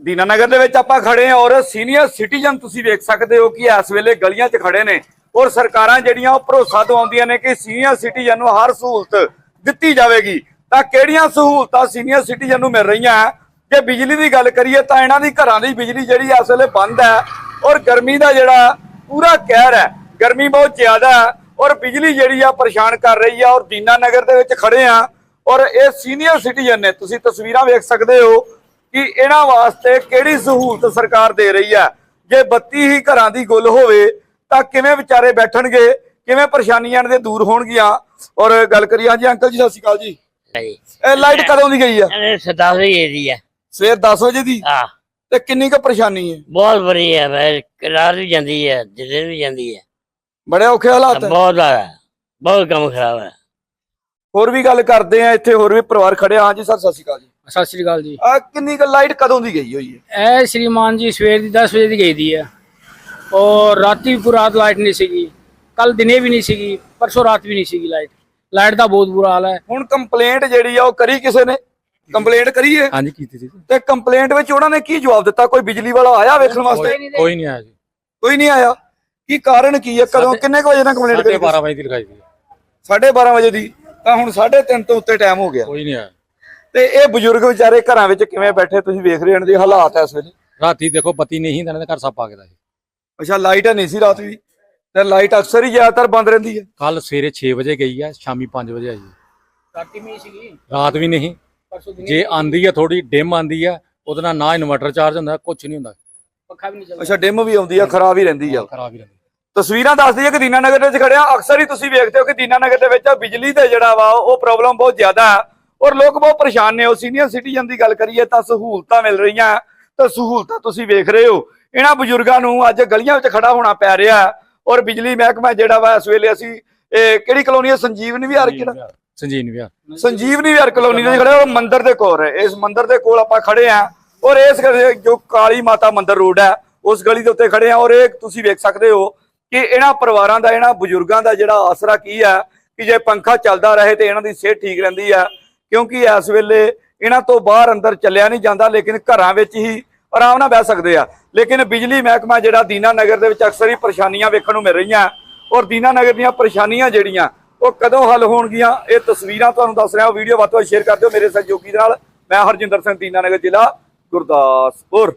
ਦੀਨਾਨਗਰ ਦੇ ਵਿੱਚ ਆਪਾਂ ਖੜੇ ਹਾਂ ਔਰ ਸੀਨੀਅਰ ਸਿਟੀਜ਼ਨ ਤੁਸੀਂ ਵੇਖ ਸਕਦੇ ਹੋ ਕਿ ਇਸ ਵੇਲੇ ਗਲੀਆਂ 'ਚ ਖੜੇ ਨੇ ਔਰ ਸਰਕਾਰਾਂ ਜਿਹੜੀਆਂ ਉਹ ਭਰੋਸਾ ਦਵਾਉਂਦੀਆਂ ਨੇ ਕਿ ਸੀਨੀਅਰ ਸਿਟੀਜ਼ਨ ਨੂੰ ਹਰ ਸਹੂਲਤ ਦਿੱਤੀ ਜਾਵੇਗੀ। ਤਾਂ ਕਿਹੜੀਆਂ ਸਹੂਲਤਾਂ ਸੀਨੀਅਰ ਸਿਟੀਜ਼ਨ ਨੂੰ ਮਿਲ ਰਹੀਆਂ ਜੇ ਬਿਜਲੀ ਦੀ ਗੱਲ ਕਰੀਏ ਤਾਂ ਇਹਨਾਂ ਦੀ ਘਰਾਂ ਦੀ ਬਿਜਲੀ ਜਿਹੜੀ ਇਸ ਵੇਲੇ ਬੰਦ ਹੈ ਔਰ ਗਰਮੀ ਦਾ ਜਿਹੜਾ ਪੂਰਾ ਕਹਿਰ ਹੈ, ਗਰਮੀ ਬਹੁਤ ਜ਼ਿਆਦਾ ਹੈ ਔਰ ਬਿਜਲੀ ਜਿਹੜੀ ਆ ਪਰੇਸ਼ਾਨ ਕਰ ਰਹੀ ਆ ਔਰ ਦੀਨਾਨਗਰ ਦੇ ਵਿੱਚ ਖੜੇ ਆ ਔਰ ਇਹ ਸੀਨੀਅਰ ਸਿਟੀਜ਼ਨ ਨੇ, ਤੁਸੀਂ ਤਸਵੀਰਾਂ ਵੇਖ ਸਕਦੇ ਹੋ ਕਿ ਇਹਨਾਂ ਵਾਸਤੇ ਕਿਹੜੀ ਸਹੂਲਤ ਸਰਕਾਰ ਦੇ ਰਹੀ ਹੈ? ਜੇ ਬੱਤੀ ਹੀ ਘਰਾਂ ਦੀ ਗੁੱਲ ਹੋਵੇ ਤਾਂ ਕਿਵੇਂ ਵਿਚਾਰੇ ਬੈਠਣਗੇ? ਕਿਵੇਂ ਪਰੇਸ਼ਾਨੀਆਂ ਦੇ ਦੂਰ ਹੋਣਗੀਆਂ? ਔਰ ਗੱਲ ਕਰੀਏ ਹਾਂਜੀ ਅੰਕਲ ਜੀ ਸਤਿ ਸ਼੍ਰੀ ਅਕਾਲ ਜੀ। ਇਹ ਲਾਈਟ ਕਦੋਂ ਦੀ ਗਈ ਆ? ਇਹ ਸਦਾ ਹੋਈ ਏਰੀ ਹੈ ਸਵੇਰ 10 ਵਜੇ ਦੀ? ਆ ਤੇ ਕਿੰਨੀ ਕੁ ਪਰੇਸ਼ਾਨੀ ਹੈ? ਬਹੁਤ ਬੜੀ ਹੈ ਵੈ ਰਾਤ ਵੀ ਜਾਂਦੀ ਹੈ ਦਿਨ ਵੀ ਜਾਂਦੀ ਹੈ ਬੜੇ ਔਖੇ ਹਾਲਾਤ ਹੈ। ਬਹੁਤ ਜ਼ਿਆਦਾ ਬਹੁਤ ਕੰਮ ਖਰਾਬ ਹੈ ਹੋਰ ਵੀ ਗੱਲ ਕਰਦੇ ਆ ਇੱਥੇ ਹੋਰ ਵੀ ਪਰਿਵਾਰ ਖੜੇ ਆ। ਹਾਂਜੀ ਸਰ ਸਤਿ ਸ਼੍ਰੀ ਅਕਾਲ ਜੀ। ਸਤਿ ਸ੍ਰੀ ਅਕਾਲ ਜੀ। ਆ ਕਿੰਨੀ ਕੁ ਲਾਈਟ ਕਦੋਂ ਦੀ ਗਈ ਹੋਈ ਹੈ? ਇਹ ਸ਼੍ਰੀਮਾਨ ਜੀ ਸਵੇਰ ਦੀ 10 ਵਜੇ ਦੀ ਗਈ ਦੀ ਹੈ। ਔਰ ਰਾਤੀ ਵੀ ਪੂਰਾ ਰਾਤ ਲਾਈਟ ਨਹੀਂ ਸੀਗੀ। ਕੱਲ ਦਿਨੇ ਵੀ ਨਹੀਂ ਸੀਗੀ ਪਰਸੋਂ ਰਾਤ ਵੀ ਨਹੀਂ ਸੀਗੀ ਲਾਈਟ ਲਾਈਟ ਦਾ ਬਹੁਤ ਬੁਰਾ ਹਾਲ ਹੈ। ਹੁਣ ਕੰਪਲੇਂਟ ਜਿਹੜੀ ਆ ਉਹ ਕਰੀ ਕਿਸੇ ਨੇ? ਕੰਪਲੇਂਟ ਕਰੀਏ ਹਾਂਜੀ ਕੀਤੀ ਸੀ ਤੇ ਕੰਪਲੇਂਟ ਵਿੱਚ ਉਹਨਾਂ ਨੇ ਕੀ ਜਵਾਬ ਦਿੱਤਾ? ਕੋਈ ਬਿਜਲੀ ਵਾਲਾ ਆਇਆ ਵੇਖਣ ਵਾਸਤੇ? ਕੋਈ ਨਹੀਂ ਆਇਆ ਜੀ। ਕੋਈ ਨਹੀਂ ਆਇਆ। ਕੀ ਕਾਰਨ ਕੀ ਹੈ? ਕਦੋਂ ਕਿੰਨੇ ਕੁ ਵਜੇ ਨਾਲ ਕੰਪਲੇਂਟ ਕਰੀ 12 ਵਜੇ ਦੀ ਲਗਾਈ ਸੀ। 12:30 ਵਜੇ ਦੀ। ਤਾਂ ਹੁਣ 3:30 ਤੋਂ ਉੱਤੇ ਟਾਈਮ ਹੋ ਗਿਆ। ਕੋਈ ਨਹੀਂ ਆਇਆ। ਤੇ ਇਹ ਬਜ਼ੁਰਗ ਵਿਚਾਰੇ ਘਰਾਂ ਵਿੱਚ ਕਿਵੇਂ ਬੈਠੇ ਤੁਸੀਂ ਵੇਖ ਰਹੇ ਹੋ ਇਹਨਾਂ ਦੇ ਹਾਲਾਤ ਇਸ ਵੇਲੇ? ਰਾਤੀ ਦੇਖੋ ਬੱਤੀ ਨਹੀਂ ਇਹਨਾਂ ਦੇ ਘਰ ਸੱਪ ਆ ਗਿਆ ਸੀ। ਅੱਛਾ ਲਾਈਟ ਨਹੀਂ ਸੀ ਰਾਤ ਵੀ? ਤੇ ਲਾਈਟ ਅਕਸਰ ਹੀ ਜ਼ਿਆਦਾਤਰ ਬੰਦ ਰਹਿੰਦੀ ਹੈ? ਕੱਲ ਸਵੇਰੇ 6 ਵਜੇ ਗਈ ਆ ਸ਼ਾਮੀ 5 ਵਜੇ ਆਈ ਹੈ। ਰਾਤੀ ਵੀ ਨਹੀਂ ਸੀਗੀ? ਰਾਤ ਵੀ ਨਹੀਂ। ਪਰਸੋਂ ਦਿਨੇ ਜੇ ਆਂਦੀ ਆ ਥੋੜੀ ਡਿਮ ਆਂਦੀ ਆ ਉਹਦੇ ਨਾਲ ਨਾ ਇਨਵਰਟਰ ਚਾਰਜ ਹੁੰਦਾ ਕੁਝ ਨਹੀਂ ਹੁੰਦਾ। ਪੱਖਾ ਵੀ ਨਹੀਂ ਚੱਲਦਾ। ਅੱਛਾ ਡਿਮ ਵੀ ਆਉਂਦੀ ਆ ਖਰਾਬ ਹੀ ਰਹਿੰਦੀ ਆ। ਖਰਾਬ ਹੀ ਰਹਿੰਦੀ। ਤਸਵੀਰਾਂ ਦੱਸਦੀ ਹੈ ਕਿ ਦੀਨਾਨਗਰ ਦੇ ਵਿੱਚ ਖੜਿਆ ਅਕਸਰ ਹੀ ਤੁਸੀਂ ਵੇਖਦੇ ਹੋ ਕਿ ਦੀਨਾਨਗਰ ਦੇ ਵਿੱਚ ਬਿਜਲੀ ਦਾ ਜਿਹੜਾ ਵਾ ਉਹ ਪ੍ਰੋਬਲਮ ਬਹੁਤ ਜ਼ਿਆਦਾ ਹੈ ਔਰ ਲੋਕ ਬਹੁਤ ਪਰੇਸ਼ਾਨ ਨੇ ਉਹ ਸੀਨੀਅਰ ਸਿਟੀਜ਼ਨ ਦੀ ਗੱਲ ਕਰੀਏ ਤਾਂ ਸਹੂਲਤਾਂ ਮਿਲ ਰਹੀਆਂ ਤਾਂ ਸਹੂਲਤਾਂ ਤੁਸੀਂ ਵੇਖ ਰਹੇ ਹੋ। ਇਹਨਾਂ ਬਜ਼ੁਰਗਾਂ ਨੂੰ ਅੱਜ ਗਲੀਆਂ ਵਿੱਚ ਖੜਾ ਹੋਣਾ ਪੈ ਰਿਹਾ ਔਰ ਬਿਜਲੀ ਮਹਿਕਮਾ ਜਿਹੜਾ ਵਾ ਇਸ ਵੇਲੇ ਅਸੀਂ ਇਹ ਕਿਹੜੀ ਕਲੋਨੀ ਹੈ? ਸੰਜੀਵਨੀ ਵਿਹਾਰ ਕਿਹੜਾ? ਸੰਜੀਵ ਵਿਹਾਰ। ਸੰਜੀਵਨੀ ਵਿਹਾਰ। ਕਲੋਨੀ ਦੇ ਖੜੇ ਹਾਂ, ਉਹ ਮੰਦਿਰ ਦੇ ਕੋਲ ਹੈ ਇਸ ਮੰਦਿਰ ਦੇ ਕੋਲ ਆਪਾਂ ਖੜੇ ਆ ਔਰ ਇਸ ਜੋ ਕਾਲੀ ਮਾਤਾ ਮੰਦਿਰ ਰੋਡ ਹੈ ਉਸ ਗਲੀ ਦੇ ਉੱਤੇ ਖੜੇ ਆ ਔਰ ਇਹ ਤੁਸੀਂ ਵੇਖ ਸਕਦੇ ਹੋ ਕਿ ਇਹਨਾਂ ਪਰਿਵਾਰਾਂ ਦਾ ਇਹਨਾਂ ਬਜ਼ੁਰਗਾਂ ਦਾ ਜਿਹੜਾ ਆਸਰਾ ਕੀ ਹੈ ਕਿ ਜੇ ਪੰਖਾ ਚੱਲਦਾ ਰਹੇ ਤੇ ਇਹਨਾਂ ਦੀ ਸਿਹਤ ਠੀਕ ਰਹਿੰਦੀ ਹੈ ਕਿਉਂਕਿ ਇਸ ਵੇਲੇ ਇਹਨਾਂ ਤੋਂ ਬਾਹਰ ਅੰਦਰ ਚੱਲਿਆ ਨਹੀਂ ਜਾਂਦਾ, ਲੇਕਿਨ ਘਰਾਂ ਵਿੱਚ ਹੀ ਆਰਾਮ ਨਾਲ ਬਹਿ ਸਕਦੇ ਆ। ਲੇਕਿਨ ਬਿਜਲੀ ਮਹਿਕਮਾ ਜਿਹੜਾ ਦੀਨਾ ਨਗਰ ਦੇ ਵਿੱਚ ਅਕਸਰ ਹੀ ਪਰੇਸ਼ਾਨੀਆਂ ਵੇਖਣ ਨੂੰ ਮਿਲ ਰਹੀਆਂ। ਔਰ ਦੀਨਾ ਨਗਰ ਦੀਆਂ ਪਰੇਸ਼ਾਨੀਆਂ ਜਿਹੜੀਆਂ, ਉਹ ਕਦੋਂ ਹੱਲ ਹੋਣਗੀਆਂ, ਇਹ ਤਸਵੀਰਾਂ ਤੁਹਾਨੂੰ ਦੱਸ ਰਿਹਾ। ਵੀਡੀਓ ਵੱਧ ਤੋਂ ਵੱਧ ਸ਼ੇਅਰ ਕਰ ਦਿਓ ਮੇਰੇ ਸਹਿਯੋਗੀ ਦੇ ਨਾਲ। ਮੈਂ ਹਰਜਿੰਦਰ ਸਿੰਘ, ਦੀਨਾ ਨਗਰ ਜ਼ਿਲ੍ਹਾ ਗੁਰਦਾਸਪੁਰ।